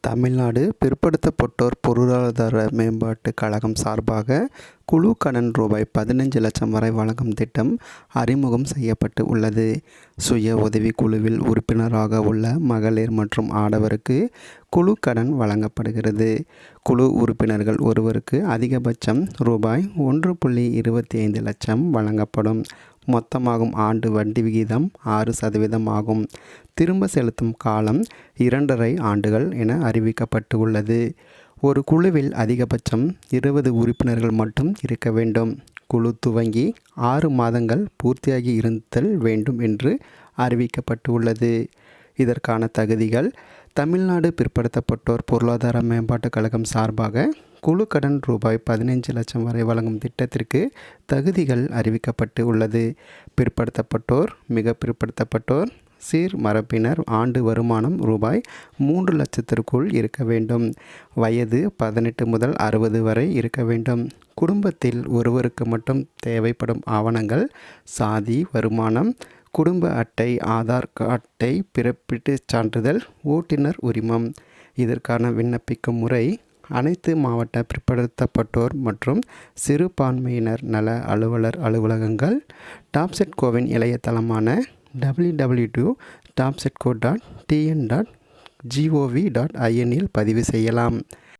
தமிழ்நாடு பிற்படுத்தப்பட்டோர் பொருளாதார மேம்பாட்டு கழகம் சார்பாக குழு கடன் ரூபாய் பதினஞ்சு லட்சம் வரை வழங்கும் திட்டம் அறிமுகம் செய்யப்பட்டு உள்ளது. சுய உதவி குழுவில் உறுப்பினராக உள்ள மகளிர் மற்றும் ஆடவருக்கு குழு கடன் வழங்கப்படுகிறது. குழு உறுப்பினர்கள் ஒருவருக்கு அதிகபட்சம் ரூபாய் ஒன்று புள்ளி இருபத்தி ஐந்து லட்சம் வழங்கப்படும். மொத்தமாகும் ஆண்டு வட்டி விகிதம் ஆறு சதவீதம் ஆகும் திரும்ப செலுத்தும் காலம் இரண்டரை ஆண்டுகள் என அறிவிக்கப்பட்டு உள்ளது ஒரு குழுவில் அதிகபட்சம் இருபது உறுப்பினர்கள் மட்டும் இருக்க வேண்டும். குழு துவங்கி ஆறு மாதங்கள் பூர்த்தியாகி இருத்தல் வேண்டும் என்று அறிவிக்கப்பட்டு உள்ளது இதற்கான தகுதிகள் தமிழ்நாடு பிற்படுத்தப்பட்டோர் பொருளாதார மேம்பாட்டுக் கழகம் சார்பாக குழு கடன் ரூபாய் பதினைஞ்சு லட்சம் வரை வழங்கும் திட்டத்திற்கு தகுதிகள் அறிவிக்கப்பட்டு உள்ளது. பிற்படுத்தப்பட்டோர் மிக பிற்படுத்தப்பட்டோர் சீர் மரபினர் ஆண்டு வருமானம் ரூபாய் மூன்று லட்சத்திற்குள் இருக்க வேண்டும். வயது பதினெட்டு முதல் அறுபது வரை இருக்க வேண்டும். குடும்பத்தில் ஒருவருக்கு மட்டும் தேவைப்படும் ஆவணங்கள் சாதி வருமானம் குடும்ப அட்டை ஆதார் அட்டை பிறப்பீட்டுச் சான்றிதழ் ஓட்டுநர் உரிமம். இதற்கான விண்ணப்பிக்கும் முறை அனைத்து மாவட்ட பிற்படுத்தப்பட்டோர் மற்றும் சிறுபான்மையினர் நல அலுவலர் அலுவலகங்கள் டாப்செட் கோவின் இளையதளமான W W two TABCEDCO dot TN dot GOV dot ஐஎன்இல் பதிவு செய்யலாம்.